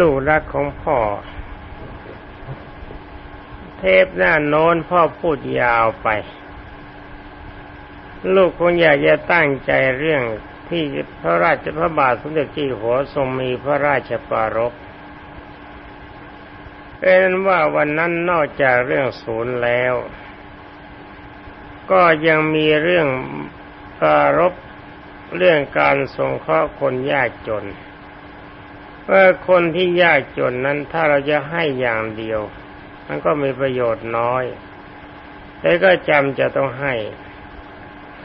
ลูกรักของพ่อ เทปหน้าโน้นพ่อพูดยาวไป ลูกคงอยากจะตั้งใจเรื่องที่พระราชพระบาทสมเด็จจ้าอยู่หัวทรงมีพระราชปารภเป็นว่าวันนั้นนอกจากเรื่องศูนย์แล้ว ก็ยังมีเรื่องปารภเรื่องการสงเคราะห์คนยากจน ว่าคนที่ยากจนนั้นถ้าเราจะให้อย่างเดียว มันก็มีประโยชน์น้อย แต่ก็จำจะต้องให้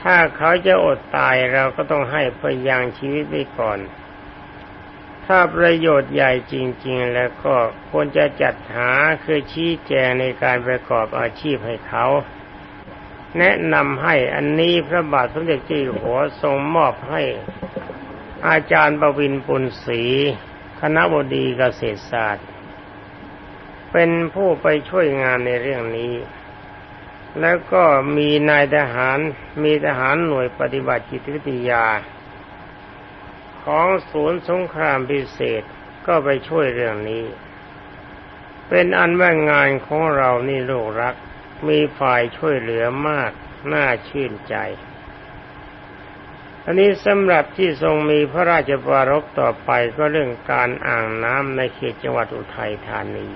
ถ้าเขาจะอดตายเราก็ต้องให้เพื่อยังชีวิตไว้ก่อน ถ้าประโยชน์ใหญ่จริง ๆ แล้วก็ควรจะจัดหาคือชี้แจงในการประกอบอาชีพให้เขาแนะนำให้อันนี้พระบาทสมเด็จเจ้าอยู่หัวทรงมอบให้อาจารย์ประวินปุณศรี คณะบดีเกษตรศาสตร์ เป็นผู้ไปช่วยงานในเรื่องนี้ แล้วก็มีนายทหารมีทหารหน่วยปฏิบัติจิตวิทยา ของศูนย์สงครามพิเศษก็ไปช่วยเรื่องนี้ เป็นอันว่างานของเรานี่โลกรัก มีฝ่ายช่วยเหลือมาก น่าชื่นใจ อันนี้สำหรับที่ทรงมีพระราชปรารภต่อไปก็เรื่องการอ่างน้ำในเขตจังหวัดอุทัยธานี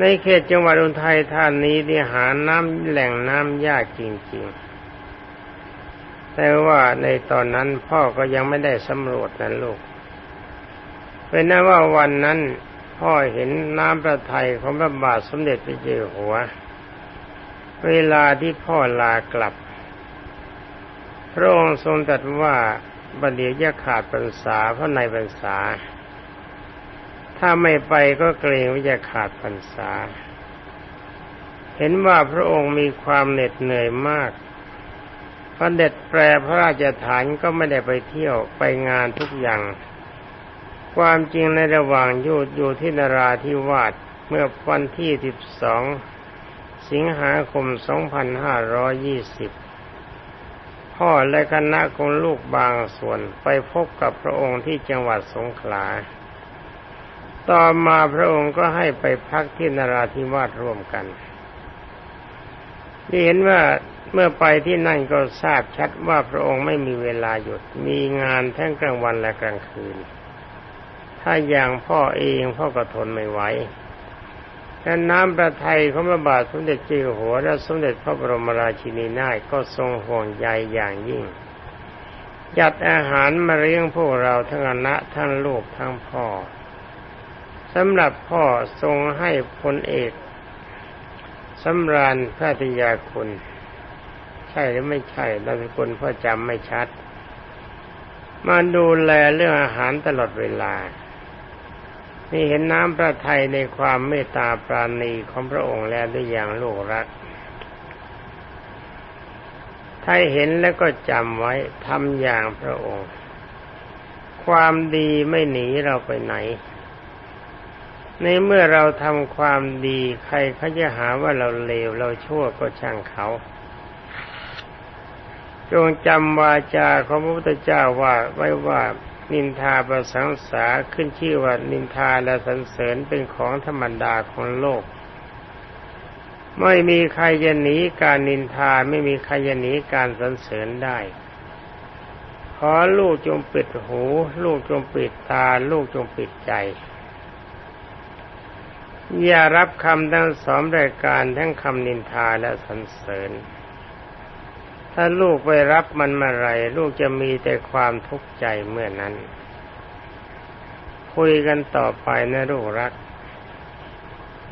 ในเขตจังหวัดอุทัยธานีที่หาน้ำแหล่งน้ำยากจริง ๆ แต่ว่าในตอนนั้นพ่อก็ยังไม่ได้สำรวจนะลูก เป็นนั้นว่าวันนั้นพ่อเห็นน้ำประทัยของพระบาทสมเด็จพระเจ้าอยู่หัว เวลาที่พ่อลากลับ พระองค์ทรงตรัสว่าบัดเดี๋ยะขาดพรรษาเพราะในพรรษา ถ้าไม่ไปก็เกรงว่าจะขาดพรรษา เห็นว่าพระองค์มีความเหน็ดเหนื่อยมากพระเด็จแปรพระราชฐานก็ไม่ได้ไปเที่ยวไปงานทุกอย่าง ความจริงในระหว่างอยู่อยู่ที่นราธิวาสเมื่อวันที่ 12 สิงหาคม 2520 พ่อและคณะของลูกบางส่วนไปพบกับพระองค์ที่จังหวัดสงขลา ต่อมาพระองค์ก็ให้ไปพักที่นราธิวาสร่วมกันที่เห็นว่าเมื่อไปที่นั่นก็ทราบชัดว่าพระองค์ไม่มีเวลาหยุด มีงานทั้งกลางวันและกลางคืน ถ้าอย่างพ่อเองพ่อก็ทนไม่ไหว แต่น้ำประทัยของพระบาทสมเด็จเจ้าหัวและสมเด็จพระบรมราชินีนาถก็ทรงห่วงใยอย่างยิ่ง จัดอาหารมาเลี้ยงพวกเราทั้งคณะทั้งลูกทั้งพ่อสำหรับพ่อทรงให้พลเอกสำราญพระติยาคุณ ใช่หรือไม่ใช่นามสกุลพ่อจำไม่ชัด มาดูแลเรื่องอาหารตลอดเวลา นี่เห็นน้ำพระทัยในความเมตตาปราณีของพระองค์แล้วด้วยอย่างลูกรักถ้าเห็นแล้วก็จำไว้ทำอย่างพระองค์ ความดีไม่หนีเราไปไหน ในเมื่อเราทำความดีใครเขาจะหาว่าเราเลวเราชั่วก็ช่างเขา จงจำวาจาของพระพุทธเจ้าว่าไว้ว่า นินทาประสังสาขึ้นชื่อว่านินทาและสรรเสริญเป็นของธรรมดาของโลก ไม่มีใครจะหนีการนินทาไม่มีใครจะหนีการสรรเสริญได้ขอลูกจงปิดหู ลูกจงปิดตา ลูกจงปิดใจ อย่ารับคำทั้งสองรายการทั้งคำนินทาและสรรเสริญ ถ้าลูกไปรับมันมื่อไร ลูกจะมีแต่ความทุกข์ใจเมื่อนั้น คุยกันต่อไปนะลูกรัก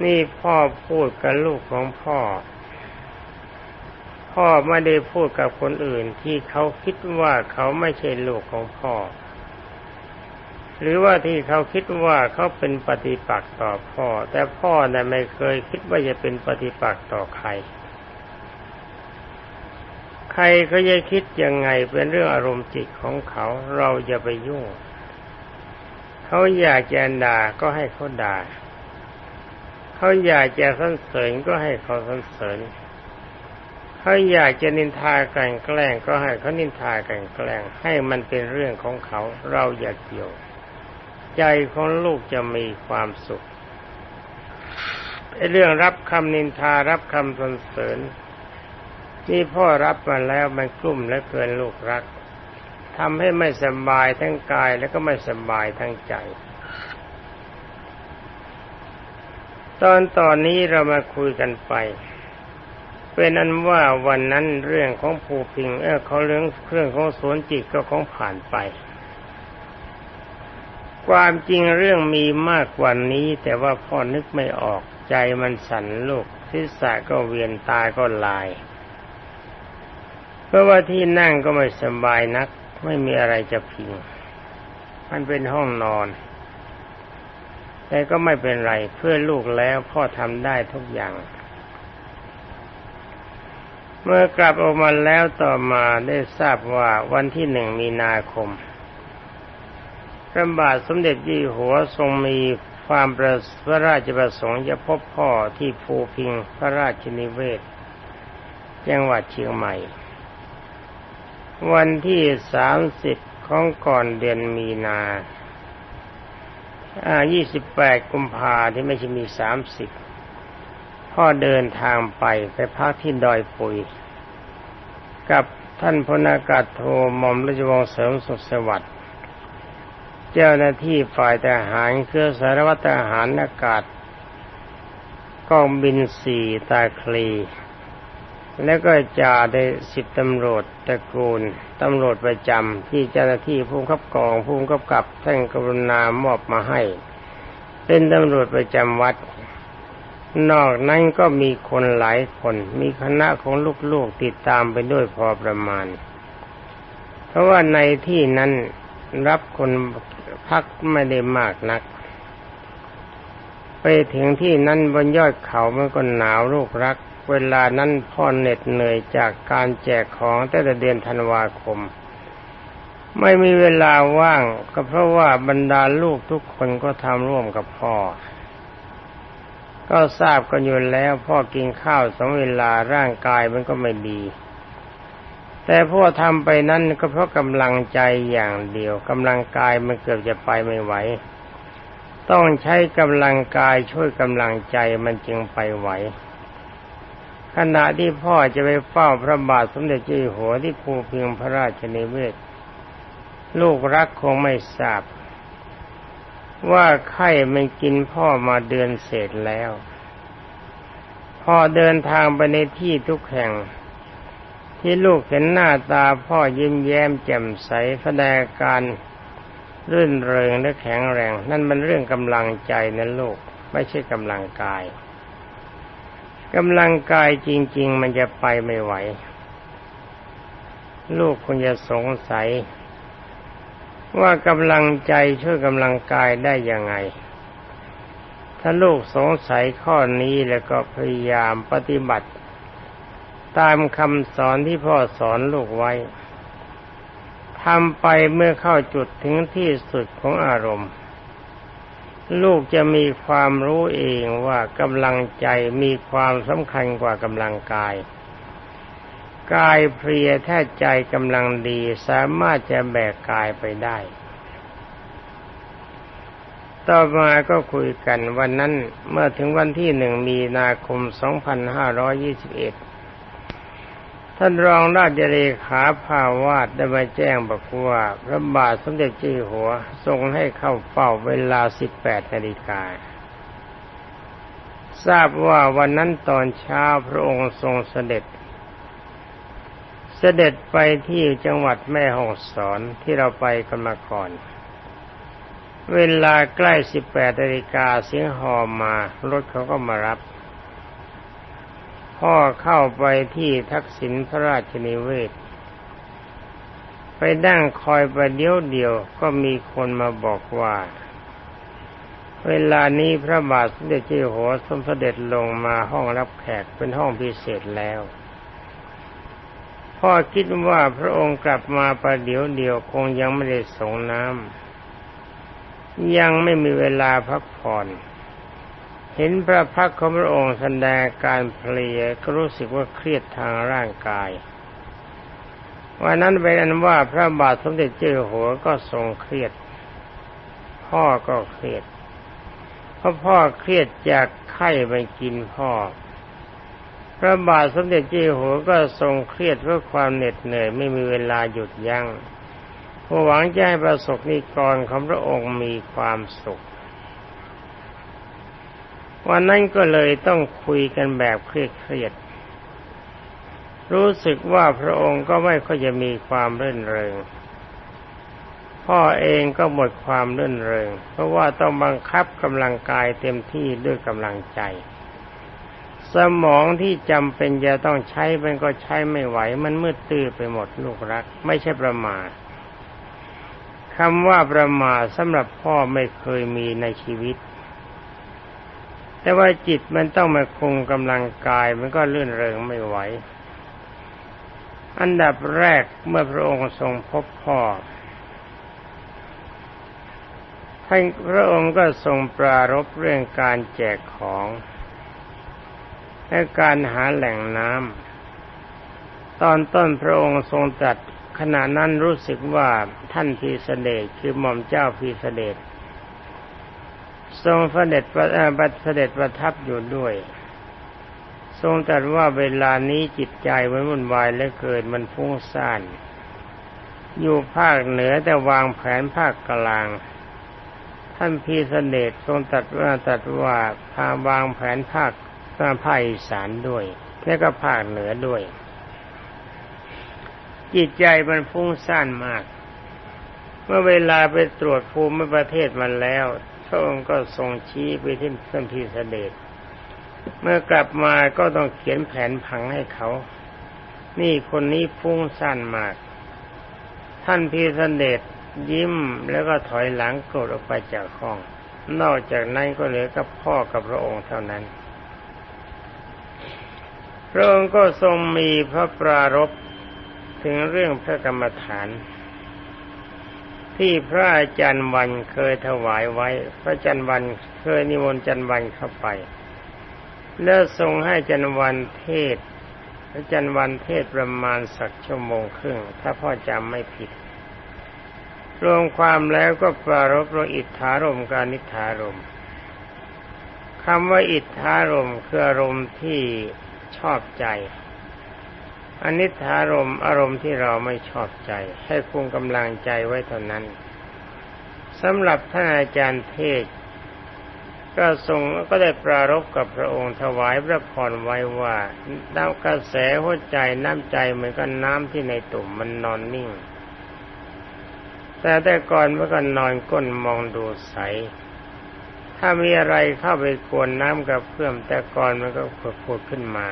นี่พ่อพูดกับลูกของพ่อ พ่อไม่ได้พูดกับคนอื่นที่เขาคิดว่าเขาไม่ใช่ลูกของพ่อ หรือว่าที่เขาคิดว่าเขาเป็นปฏิปักษ์ต่อพ่อ แต่พ่อน่ะไม่เคยคิดว่าจะเป็นปฏิปักษ์ต่อใคร ใครเขาจะคิดยังไงเป็นเรื่องอารมณ์จิตของเขาเราอย่าไปยุ่ง เขาอยากจะด่าก็ให้เขาด่า เขาอยากจะสรรเสริญก็ให้เขาสรรเสริญ เขาอยากจะนินทากันแกล้งก็ให้เขานินทากันแกล้งให้มันเป็นเรื่องของเขาเราอย่าเกี่ยว ใจของลูกจะมีความสุขไอ้เรื่องรับคำนินทารับคำสรรเสริญ นี่พ่อรับมาแล้วมันกลุ่มและเกินลูกรักทำให้ไม่สบายทั้งกายแล้วก็ไม่สบายทั้งใจ ตอนตอนนี้เรามาคุยกันไป เป็นอันว่าวันนั้นเรื่องของภูพิงเออเขาเรื่องเครื่องของสวนจิตก็ของผ่านไป ความจริงเรื่องมีมากกว่านี้ แต่ว่าพ่อนึกไม่ออกใจมันสั่นลูกทิศะก็เวียนตาก็ลาย ราะว่าที่นั่งก็ไม่สบายนัก ไม่มีอะไรจะพิง มันเป็นห้องนอน แต่ก็ไม่เป็นไรเพื่อลูกแล้วพ่อทำได้ทุกอย่าง เมื่อกลับออกมาแล้วต่อมาได้ทราบว่าวันที่หนึ่งมีนาคมพระบาทสมเด็จยี่หัวทรงมีความประพระราชประสงค์จะพบพ่อที่ภูพิงพระราชนิเวศ จังหวัดเชียงใหม่ วันที่สามสิบของก่อนเดือนมีนาอ่ายี่สิบแปดกุมภาที่ไม่ใช่มีสามสิบพ่อเดินทางไปไปพักที่ดอยปุย กับท่านพลอากาศโทหม่อมราชวงศ์เสริมสุขสวัสดิ์เจ้าหน้าที่ฝ่ายทหารเครือสารวัตรทหารอากาศกองบินสี่ตาคลี แล้วก็จ่าได้สิบตำรวจตระกูลตำรวจประจำที่เจ้าหน้าที่ผู้ขับกองผู้ขับกับท่านกรุณามอบมาให้ เป็นตำรวจประจำวัด นอกนั้นก็มีคนหลายคน มีคณะของลูกๆติดตามไปด้วยพอประมาณ เพราะว่าในที่นั้นรับคนพักไม่ได้มากนัก ไปถึงที่นั้นบนยอดเขามันก็หนาวลูกรัก เวลานั้นพ่อเหน็ดเหนื่อยจากการแจกของตั้งแต่เดือนธันวาคม ไม่มีเวลาว่างก็เพราะว่าบรรดาลูกทุกคนก็ทำร่วมกับพ่อ ก็ทราบกันอยู่แล้วพ่อกินข้าวสองเวลาร่างกายมันก็ไม่ดี แต่พ่อทำไปนั้นก็เพราะกำลังใจอย่างเดียวกำลังกายมันเกือบจะไปไม่ไหวต้องใช้กำลังกายช่วยกำลังใจมันจึงไปไหว ขณะที่พ่อจะไปเฝ้าพระบาทสมเด็จเจ้าอยู่หัวที่ภูพิงพระราชนิเวศ ลูกรักคงไม่ทราบ ว่าไข้มันกินพ่อมาเดือนเศษแล้ว พอเดินทางไปในที่ทุกแห่ง ที่ลูกเห็นหน้าตาพ่อยิ้มแย้มแจ่มใสแสดงการรื่นเริงและแข็งแรง นั่นมันเรื่องกำลังใจนะลูก ไม่ใช่กำลังกาย กำลังกายจริง ๆ มันจะไปไม่ไหว ลูกคงจะสงสัย ว่ากำลังใจช่วยกำลังกายได้ยังไง ถ้าลูกสงสัยข้อนี้แล้วก็พยายามปฏิบัติ ตามคำสอนที่พ่อสอนลูกไว้ทำไปเมื่อเข้าจุดถึงที่สุดของอารมณ์ ลูกจะมีความรู้เองว่ากำลังใจมีความสำคัญกว่ากำลังกาย กายเพลียแท้ใจกำลังดีสามารถจะแบกกายไปได้ ต่อมาก็คุยกันวันนั้นเมื่อถึงวันที่หนึ่งมีนาคม 2521 ท่านรองราชเลขาภาวาดได้มาแจ้งบอกว่า พระบาทสมเด็จเจ้าหัว ทรงให้เข้าเฝ้าเวลา 18นาฬิกาทราบว่าวันนั้นตอนเช้าพระองค์ทรงเสด็จ เสด็จไปที่จังหวัดแม่ฮ่องสอนที่เราไปกันมาก่อน เวลาใกล้ 18นาฬิกาเสียงหอมมารถเขาก็มารับ พ่อเข้าไปที่ทักษิณพระราชนิเวศ ไปนั่งคอยประเดี๋ยวเดียวก็มีคนมาบอกว่า เวลานี้พระบาทสมเด็จเจ้าหัวสมเสด็จลงมาห้องรับแขกเป็นห้องพิเศษแล้วพ่อคิดว่าพระองค์กลับมาประเดี๋ยวเดียวคงยังไม่ได้ส่งน้ำยังไม่มีเวลาพักผ่อน เห็นพระพักของพระองค์แสดงการเพลียก็รู้สึกว่าเครียดทางร่างกายวันนั้นเป็นอันว่าพระบาทสมเด็จเจ้าหัวก็ทรงเครียด พ่อก็เครียดเพราะพ่อเครียดจากไข้ไปกินพ่อ พระบาทสมเด็จเจ้าหัวก็ทรงเครียดเพราะความเหน็ดเหนื่อยไม่มีเวลาหยุดยัง้งผู้หวังจะให้ประสบนิกรของพระองค์มีความสุข วันนั้นก็เลยต้องคุยกันแบบเครียดๆรู้สึกว่าพระองค์ก็ไม่ค่อยจะมีความเรื่นเริงพ่อเองก็หมดความรื่นเริง เพราะว่าต้องบังคับกำลังกายเต็มที่ด้วยกำลังใจ สมองที่จำเป็นจะต้องใช้มันก็ใช้ไม่ไหว มันมืดตื้อไปหมดลูกรัก ไม่ใช่ประมาทคำว่าประมาทสำหรับพ่อไม่เคยมีในชีวิต แต่ว่าจิตมันต้องมาคงกำลังกายมันก็ลื่นเริงไม่ไหว อันดับแรกเมื่อพระองค์ทรงพบพ่อท่านพระองค์ก็ทรงปรารบเรื่องการแจกของและการหาแหล่งน้ำตอนต้นพระองค์ทรงตรัสขณะนั้นรู้สึกว่าท่านพีเสดจคือหม่อมเจ้าพีเสดจ ทรงเสด็จประเสด็จประทับอยู่ด้วย ทรงตรัสว่าเวลานี้จิตใจมันวุ่นวายและเกิดมันฟุ้งซ่านอยู่ภาคเหนือแต่วางแผนภาคกลาง ท่านพีเสด็จทรงตัดว่าตัดว่าพาวางแผนภาคตาภาคอีสานด้วย และก็ภาคเหนือด้วย จิตใจมันฟุ้งซ่านมาก เมื่อเวลาไปตรวจภูมิประเทศมันแล้ว ระองค์ก็ทรงชี้ไปที่ท่านพีเสด็จเมื่อกลับมาก็ต้องเขียนแผนผังให้เขา นี่คนนี้ฟุ้งซ่านมาก ท่านพีเสด็จยิ้มแล้วก็ถอยหลังโกรธออกไปจากห้อง นอกจากนั้นก็เหลือกับพ่อกับพระองค์เท่านั้น พระองค์ก็ทรงมีพระปรารภถึงเรื่องพระกรรมฐาน ที่พระอาจารย์วันเคยถวายไว้ พระอาจารย์วันเคยนิมนต์อาจารย์วันเข้าไป แล้วทรงให้อาจารย์วันเทศอาจารย์วันเทศประมาณสักชั่วโมงครึ่ง ถ้าพ่อจำไม่ผิด รวมความแล้วก็ปรารบรอิทธารมการนิธารมคำว่าอิทธารมคืออารมณ์ที่ชอบใจ อนิธารมอารมณ์ที่เราไม่ชอบใจ ให้คุมกำลังใจไว้เท่านั้นสำหรับท่านอาจารย์เทศ ก็ทรงก็ได้ปรารบกับพระองค์ถวายพระพรไว้ว่าน้ำกระแสหัวใจน้ำใจเหมือนกับน้ำที่ในตุ่มมันนอนนิ่ง แต่แต่ก่อนเมื่อก่อนนอนก้นมองดูใส ถ้ามีอะไรเข้าไปกวนน้ำกับเพื่อมแต่ก่อนมันก็ผุดขึ้นมา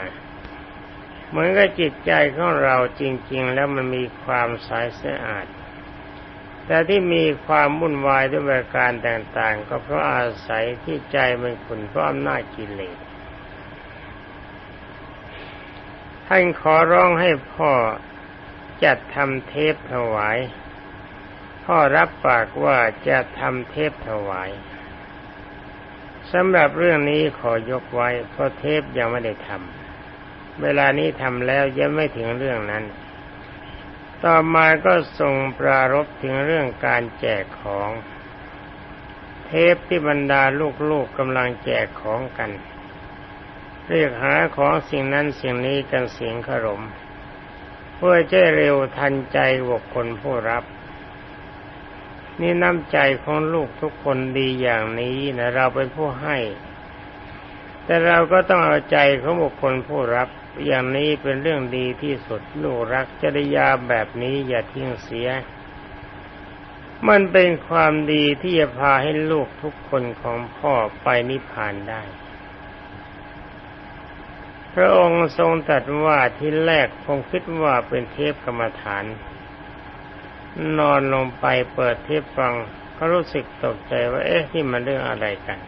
เหมือนกับจิตใจของเราจริง ๆ แล้วมันมีความใสสะอาด แต่ที่มีความวุ่นวายด้วยประการต่างๆ ก็เพราะอาศัยที่ใจมันขุ่นเพราะอำนาจกิเลสท่านขอร้องให้พ่อจัดทำเทปถวาย พ่อรับปากว่าจะทำเทปถวายสำหรับเรื่องนี้ขอยกไว้เพราะเทปยังไม่ได้ทำ เวลานี้ทำแล้วยังไม่ถึงเรื่องนั้น ต่อมาก็ทรงปรารบถึงเรื่องการแจกของ เทปที่บรรดาลูกๆกำลังแจกของกัน เรียกหาของสิ่งนั้นสิ่งนี้กันเสียงขรม เพื่อจะเร็วทันใจบุคคลผู้รับนี่น้ำใจของลูกทุกคนดีอย่างนี้นะเราเป็นผู้ให้ แต่เราก็ต้องเอาใจของบุคคลผู้รับ อย่างนี้เป็นเรื่องดีที่สุดลูกรักจริยาแบบนี้อย่าทิ้งเสีย มันเป็นความดีที่จะพาให้ลูกทุกคนของพ่อไปนิพพานได้ พระองค์ทรงตรัสว่าที่แรกคงคิดว่าเป็นเทพกรรมฐาน นอนลงไปเปิดเทปฟังก็รู้สึกตกใจว่าเอ๊ะที่มันเรื่องอะไรกัน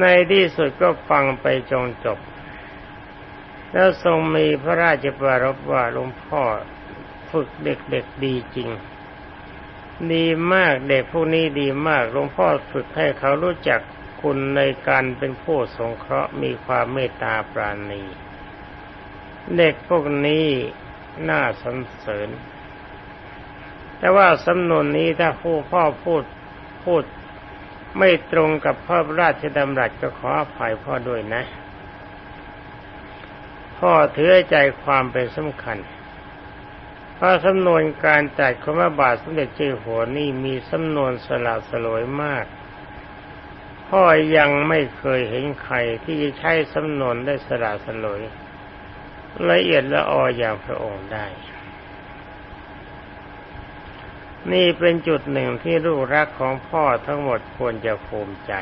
ในที่สุดก็ฟังไปจงจบ แล้วทรงมีพระราชปรารภว่าหลวงพ่อฝึกเด็กๆดีจริง ดีมากเด็กพวกนี้ดีมากหลวงพ่อฝึกให้เขารู้จักคุณในการเป็นผู้สงเคราะห์มีความเมตตาปราณีเด็กพวกนี้น่าสรรเสริญ แต่ว่าสำนวนนี้ถ้าผู้พ่อพูดพูดไม่ตรงกับพระราชดำรัสก็ขออภัยพ่อด้วยนะ พ่อถือใจความเป็นสำคัญพระสำนวนการจัดคำว่าบาทสมเด็จเจ้าหัวนี่มีสำนวนสละสลวยมาก พ่อยังไม่เคยเห็นใครที่จะใช้สำนวนได้สละสลวยละเอียดละอออย่างพระองค์ได้ นี่เป็นจุดหนึ่งที่ลูกรักของพ่อทั้งหมดควรจะภูมิใจ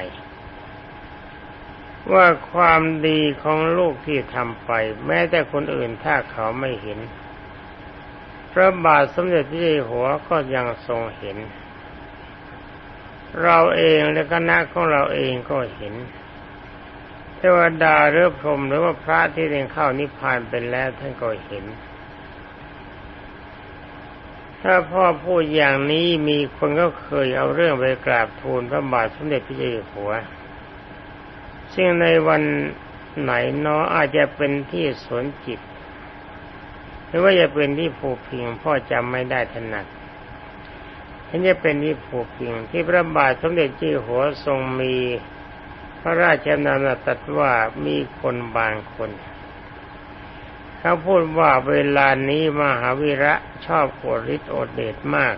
ว่าความดีของลูกที่ทำไป แม้แต่คนอื่นถ้าเขาไม่เห็น พระบาทสมเด็จพระเจ้าอยู่หัวก็ยังทรงเห็น เราเองและคณะของเราเองก็เห็น เทวดาหรือพรหมหรือว่าพระที่เรียนเข้านิพพานเป็นแล้วท่านก็เห็น ถ้าพ่อพูดอย่างนี้มีคนก็เคยเอาเรื่องไปกราบทูลพระบาทสมเด็จพระเจ้าอยู่หัว ซึ่งในวันไหนเนาะอาจจะเป็นที่สวนจิต หรือว่าจะเป็นที่ผูกพิงพ่อจำไม่ได้ถนัดเห็นจะเป็นที่ผูกพิงที่พระบาทสมเด็จเจ้าหัวทรงมี พระราชนามตรัสว่ามีคนบางคนเขาพูดว่าเวลานี้มหาวิระชอบปวดฤทธิ์อดเดชมาก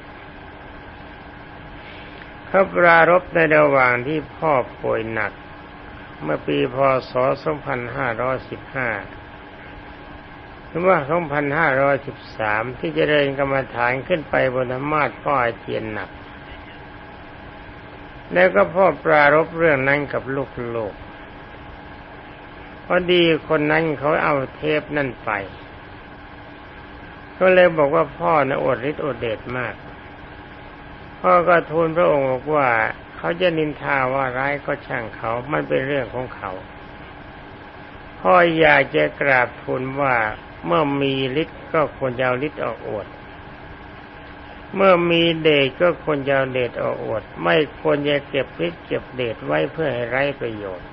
เขาปรารบในระหว่างที่พ่อป่วยหนัก เมื่อปีพศ 2515 หรือว่า 2513 ที่จเจริญกรรมฐานขึ้นไปบนธรรมาทพ่ออาเจียนหนัก แล้วก็พ่อปรารบเรื่องนั้นกับลูกๆพอดีคนนั้นเขาเอาเทปนั่นไป ก็เลยบอกว่าพ่อนะอดฤทธิ์อดเดชมาก พ่อก็ทูลพระองค์บอกว่า เขาจะนินทาว่าร้ายก็ช่างเขามันเป็นเรื่องของเขาพ่ออยากจะกราบทูลว่าเมื่อมีฤทธิ์ก็ควรจะเอาฤทธิ์ออกอวด เมื่อมีเดชก็ควรจะเดชออกอวด ไม่ควรจะเก็บพิษเก็บเดชไว้เพื่อให้ไร้ประโยชน์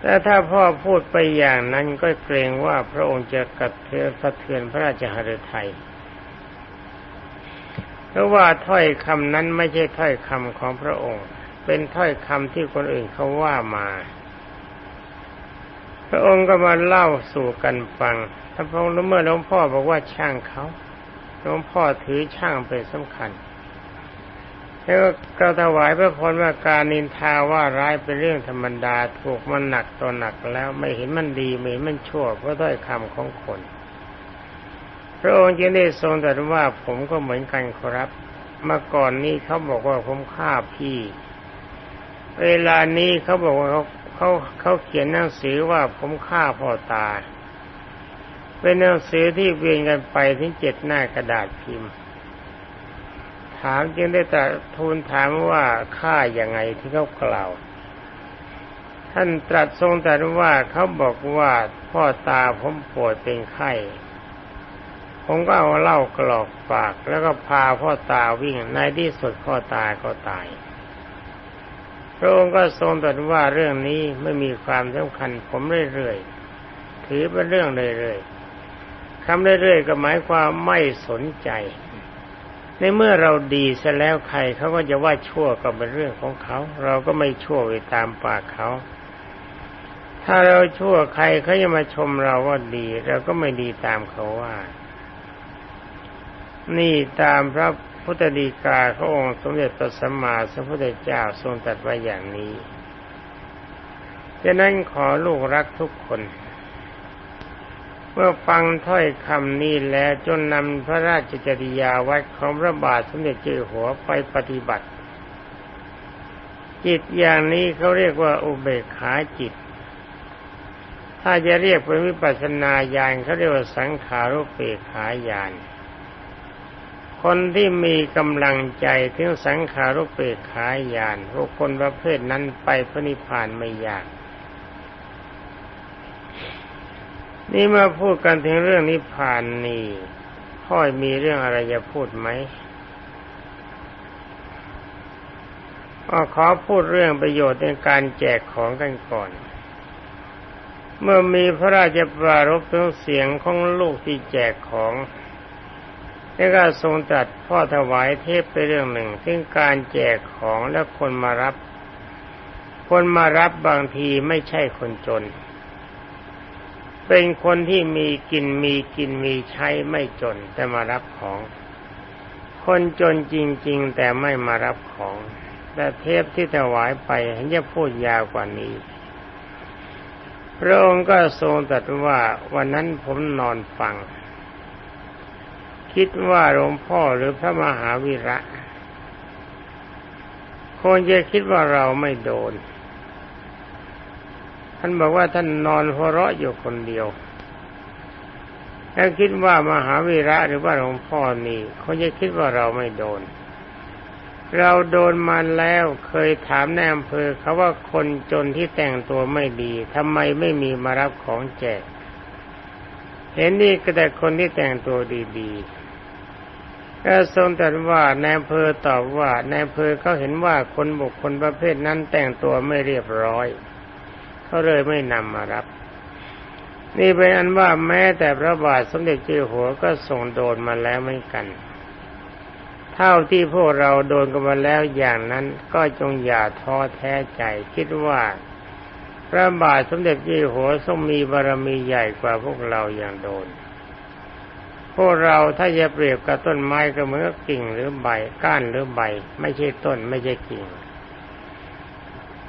แต่ถ้าพ่อพูดไปอย่างนั้นก็เกรงว่าพระองค์จะกระเทือนสะเทือนพระราชหฤทัย เพราะว่าถ้อยคำนั้นไม่ใช่ถ้อยคำของพระองค์ เป็นถ้อยคำที่คนอื่นเขาว่ามา พระองค์ก็มาเล่าสู่กันฟังถ้านพระองค์เมื่อหลวงพ่อบอกว่าช่างเขาหลวงพ่อถือช่างเป็นสำคัญแล้วก็ถวายพระพรว่าการนินทาว่าร้ายเป็นเรื่องธรรมดาถูกมันหนักตัวหนักแล้วไม่เห็นมันดีไม่เห็นมันชั่วเพราะถ้อยคำของคน พระองค์จึงได้ทรงตรัสว่าผมก็เหมือนกันครับเมื่อก่อนนี้เขาบอกว่าผมฆ่าพี่ เวลานี้เขาบอกว่าเขาเขาเขาเขียนหนังสือว่าผมฆ่าพ่อตา เป็นหนังสือที่เวียนกันไปถึงเจ็ดหน้ากระดาษพิมพ์ ถามจึงได้แต่ทูลถามว่าค่าอย่างไงที่เขากล่าว ท่านตรัสทรงตรัสว่าเขาบอกว่าพ่อตาผมป่วยเป็นไข้ ผมก็เอาเหล้ากรอกปากแล้วก็พาพ่อตาวิ่งในที่สุดพ่อตาก็ตายพระองค์ก็ทรงตรัสว่าเรื่องนี้ไม่มีความสำคัญผมเรื่อยๆถือเป็นเรื่องเรื่อยๆทำเรื่อยๆก็หมายความไม่สนใจ ในเมื่อเราดีเสียแล้วใครเขาก็จะว่าชั่วก็เป็นเรื่องของเขา เราก็ไม่ชั่วไปตามปากเขา ถ้าเราชั่วใครเขาจะมาชมเราว่าดี เราก็ไม่ดีตามเขาว่า นี่ตามพระพุทธดีกาพระองค์สมเด็จตัสมาสัมพุทธเจ้าทรงตรัสไว้อย่างนี้ดังนั้นขอลูกรักทุกคน เมื่อฟังถ้อยคำนี้แล้วจนนำพระราชจริยาวัดของพระบาทสมเด็จเจ้าหัวไปปฏิบัติ จิตอย่างนี้เขาเรียกว่าอุเบกขาจิต ถ้าจะเรียกเป็นวิปัสสนาญาณเขาเรียกว่าสังขารุเปกขาญาณ คนที่มีกำลังใจถึงสังขารุเปกขาญาณพวกคนประเภทนั้นไปพระนิพพานไม่ยาก นี่มาพูดกันถึงเรื่องนิพพานนี่พ่อยมีเรื่องอะไรจะพูดไหมก็ขอพูดเรื่องประโยชน์ในการแจกของกันก่อน เมื่อมีพระราชปรารภถึงเสียงของลูกที่แจกของ แล้วก็ทรงตรัสพ่อถวายเทพไปเรื่องหนึ่ง ซึ่งการแจกของและคนมารับ คนมารับบางทีไม่ใช่คนจน เป็นคนที่มีกินมีกินมีใช้ไม่จน แต่มารับของ คนจนจริง ๆ แต่ไม่มารับของแต่เทพที่ถวายไปเห็นจะพูดยาวกว่านี้พระองค์ก็ทรงตรัสว่าวันนั้นผมนอนฟัง คิดว่าหลวงพ่อหรือพระมหาวิระคงจะคิดว่าเราไม่โดน ท่านบอกว่าท่านนอนหัวเราะอยู่คนเดียว แล้วคิดว่ามหาวีระหรือว่าหลวงพ่อนี่เขาจะคิดว่าเราไม่โดน เราโดนมาแล้วเคยถามในอำเภอเขาว่าคนจนที่แต่งตัวไม่ดีทำไมไม่มีมารับของแจกเห็นนี่ก็แต่คนที่แต่งตัวดีๆ ก็ทรงตรัสว่าในอำเภอตอบว่าในอำเภอเขาเห็นว่าคนบุคคลประเภทนั้นแต่งตัวไม่เรียบร้อยเขาเลยไม่นำมารับ นี่เป็นอันว่าแม้แต่พระบาทสมเด็จเจ้าหัวก็ส่งโดนมาแล้วเหมือนกัน เท่าที่พวกเราโดนกันมาแล้วอย่างนั้นก็จงอย่าท้อแท้ใจคิดว่า พระบาทสมเด็จเจ้าหัวทรงมีบารมีใหญ่กว่าพวกเราอย่างโดน พวกเราถ้าจะเปรียบกับต้นไม้ก็เหมือนกิ่งหรือใบ ก้านหรือใบ ไม่ใช่ต้นไม่ใช่กิ่ง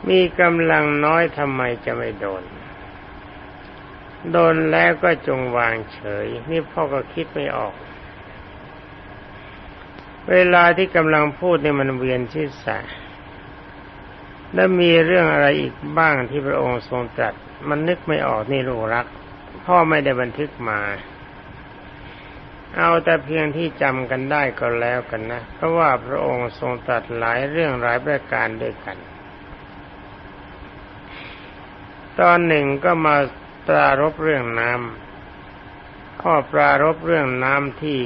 มีกำลังน้อยทำไมจะไม่โดน โดนแล้วก็จงวางเฉย นี่พ่อก็คิดไม่ออก เวลาที่กำลังพูดเนี่ยมันเวียนศีรษะแล้วมีเรื่องอะไรอีกบ้างที่พระองค์ทรงตรัส มันนึกไม่ออกนี่ลูกรัก พ่อไม่ได้บันทึกมา เอาแต่เพียงที่จำกันได้ก็แล้วกันนะ เพราะว่าพระองค์ทรงตรัสหลายเรื่องหลายประการด้วยกัน ตอนหนึ่งก็มาตรารบเรื่องน้ำข้อปรารบเรื่องน้ำที่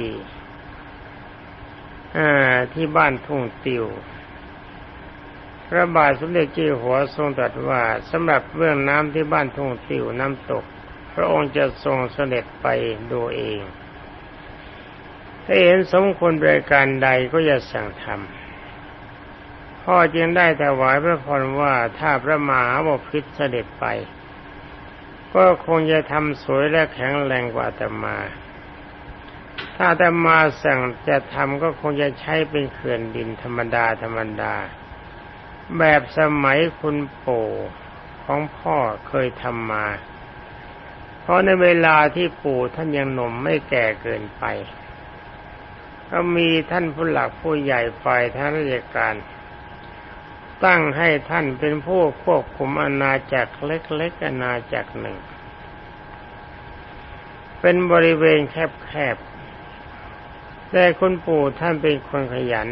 ที่บ้านทุ่งติวพระบาทสมเด็จเจ้าหัวทรงตรัสว่าสำหรับเรื่องน้ำที่บ้านทุ่งติวน้ำตก พระองค์จะทรงเสด็จไปดูเอง ถ้าเห็นสมควรบริการใดก็จะสั่งทำพ่อจึงได้ถวายพระพรว่าถ้าพระมหาบพิตรเสด็จไป ก็คงจะทำสวยและแข็งแรงกว่าแต่มา ถ้าแต่มาสั่งจะทำก็คงจะใช้เป็นเขื่อนดินธรรมดาธรรมดา แบบสมัยคุณปู่ของพ่อเคยทำมา เพราะในเวลาที่ปู่ท่านยังหนุ่มไม่แก่เกินไป ก็มีท่านผู้หลักผู้ใหญ่ฝ่ายทางราชการ ตั้งให้ท่านเป็นผู้ควบคุมอาณาจักรเล็กๆอาณาจักรหนึ่ง เป็นบริเวณแคบๆแต่คุณปู่ท่านเป็นคนขยัน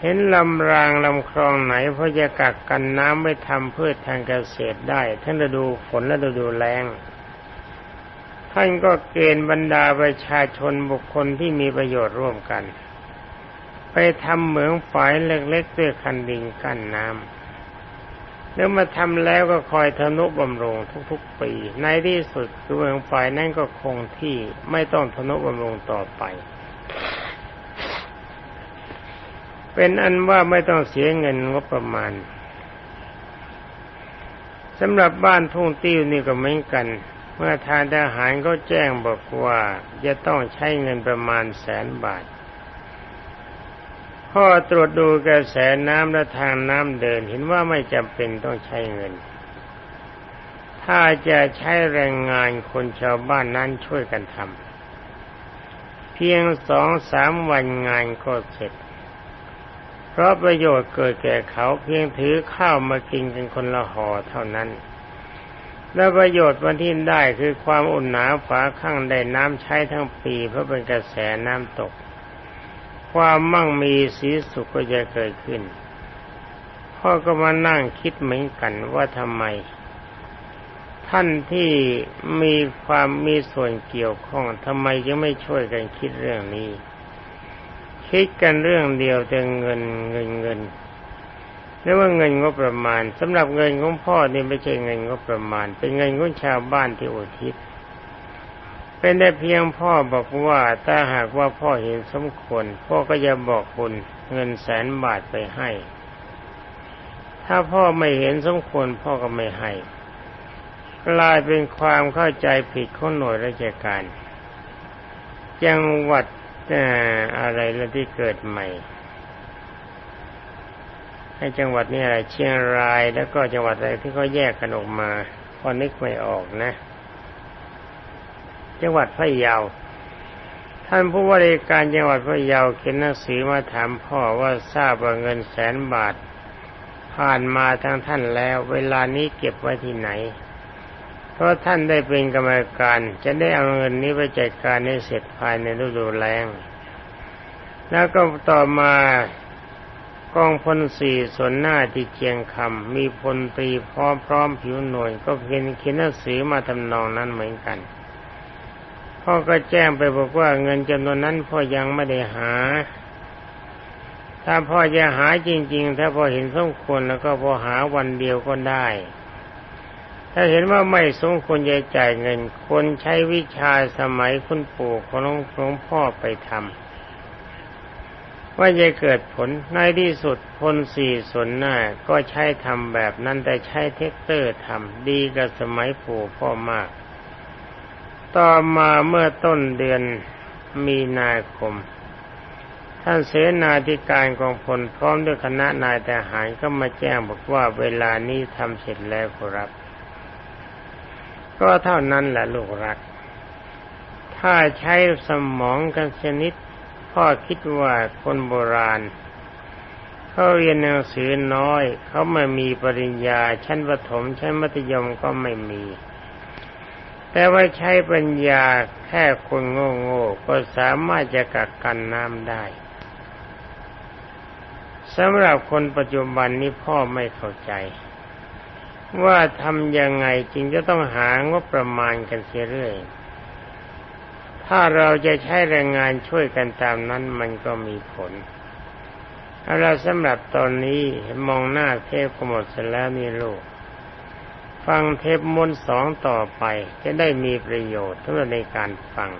เห็นลำรางลำคลองไหนพอจะกักกันน้ำไม่ทำพืชทางเกษตรได้ทั้งฤดูฝนและดูแล้ง ท่านก็เกณฑ์บรรดาประชาชนบุคคลที่มีประโยชน์ร่วมกัน ไปทำเหมืองฝายเล็กๆด้วยคันดินกั้นน้ำแล้วมาทำแล้วก็คอยทนุบำรุงทุกๆปี ในที่สุดเมืองฝายนั้นก็คงที่ไม่ต้องทนุบำรุงต่อไป เป็นอันว่าไม่ต้องเสียเงินงบประมาณสำหรับบ้านทุ่งติ้วนี่ก็เหมือนกัน มื่อทานทหารก็แจ้งบอกว่าจะต้องใช้เงินประมาณแสนบาท พ่อตรวจดูกระแสน้ำและทางน้ำเดินเห็นว่าไม่จำเป็นต้องใช้เงิน ถ้าจะใช้แรงงานคนชาวบ้านนั้นช่วยกันทำเพียงสองสามวันงานก็เสร็จ เพราะประโยชน์เกิดแก่เขาเพียงถือข้าวมากินกันคนละห่อเท่านั้น และประโยชน์วันที่ได้คือความอุ่นหนาฝาข้างได้น้ำใช้ทั้งปีเพราะเป็นกระแสน้ำตก ความมั่งมีสีสุขก็จะเกิดขึ้น พ่อก็มานั่งคิดเหมือนกันว่าทำไม ท่านที่มีความมีส่วนเกี่ยวข้องทำไมยังไม่ช่วยกันคิดเรื่องนี้ คิดกันเรื่องเดียวแต่เงินเงินเงิน เรียกว่าเงินงบประมาณสำหรับเงินของพ่อนี่ไม่ใช่เงินงบประมาณ เป็นเงินของชาวบ้านที่อุทิศเป็นได้เพียงพ่อบอกว่าถ้าหากว่าพ่อเห็นสมควร พ่อก็จะบอกบุญเงินแสนบาทไปให้ ถ้าพ่อไม่เห็นสมควรพ่อก็ไม่ให้กลายเป็นความเข้าใจผิดของหน่วยราชการ จังหวัดอะไรแล้วที่เกิดใหม่ ให้จังหวัดนี้อะไรเชียงรายแล้วก็จังหวัดอะไรที่เขาแยกกันออกมาพอนึกไม่ออกนะ จังหวัดพะเยาท่านผู้ว่าราชการจังหวัดพะเยาเขียนหนังสือมาถามพ่อว่าทราบว่าเงินแสนบาท ผ่านมาทางท่านแล้ว เวลานี้เก็บไว้ที่ไหน เพราะท่านได้เป็นกรรมการ จะได้เอาเงินนี้ไปจัดการให้เสร็จภายในฤดูแล้งแล้วก็ต่อมา กองพลสี่ส่วนหน้าที่เจียงคำมีพลตรีพร้อมพร้อมผิวหน่วย ก็เขียนเขียนหนังสือมาทำนองนั้นเหมือนกันพ่อก็แจ้งไปบอกว่าเงินจำนวนนั้นพ่อยังไม่ได้หา ถ้าพ่อจะหาจริง ๆ ถ้าพ่อเห็นสมควรแล้วก็พอหาวันเดียวก็ได้ ถ้าเห็นว่าไม่สมควรจะจ่ายเงิน คนใช้วิชาสมัยคุณปู่ของหลวงพ่อไปทำ ว่าจะเกิดผลในที่สุดพลสี่ส่วนหน้าก็ใช้ทำแบบนั้นแต่ใช้เทคเตอร์ทำดีกับสมัยปู่พ่อมาก ต่อมาเมื่อต้นเดือนมีนาคม ท่านเสนาธิการกองพลพร้อมด้วยคณะนายทหารก็มาแจ้งบอกว่าเวลานี้ทำเสร็จแล้วครับ ก็เท่านั้นแหละลูกรัก ถ้าใช้สมองกันชนิด พ่อคิดว่าคนโบราณเขาเรียนหนังสือน้อย เขาไม่มีปริญญาชั้นประถมชั้นมัธยมก็ไม่มี แต่ว่าใช้ปัญญาแค่คนโง่ๆก็สามารถจะกักกันน้ำได้สำหรับคนปัจจุบันนี้พ่อไม่เข้าใจ ว่าทำยังไงจึงจะต้องหางบประมาณกันเสียเรื่อย ถ้าเราจะใช้แรงงานช่วยกันตามนั้นมันก็มีผลเอาละสำหรับตอนนี้มองหน้าเทพก็หมดเสร็จแล้วนี่ลูก ฟังเทพมนสองต่อไปจะได้มีประโยชน์ทั้งในการฟัง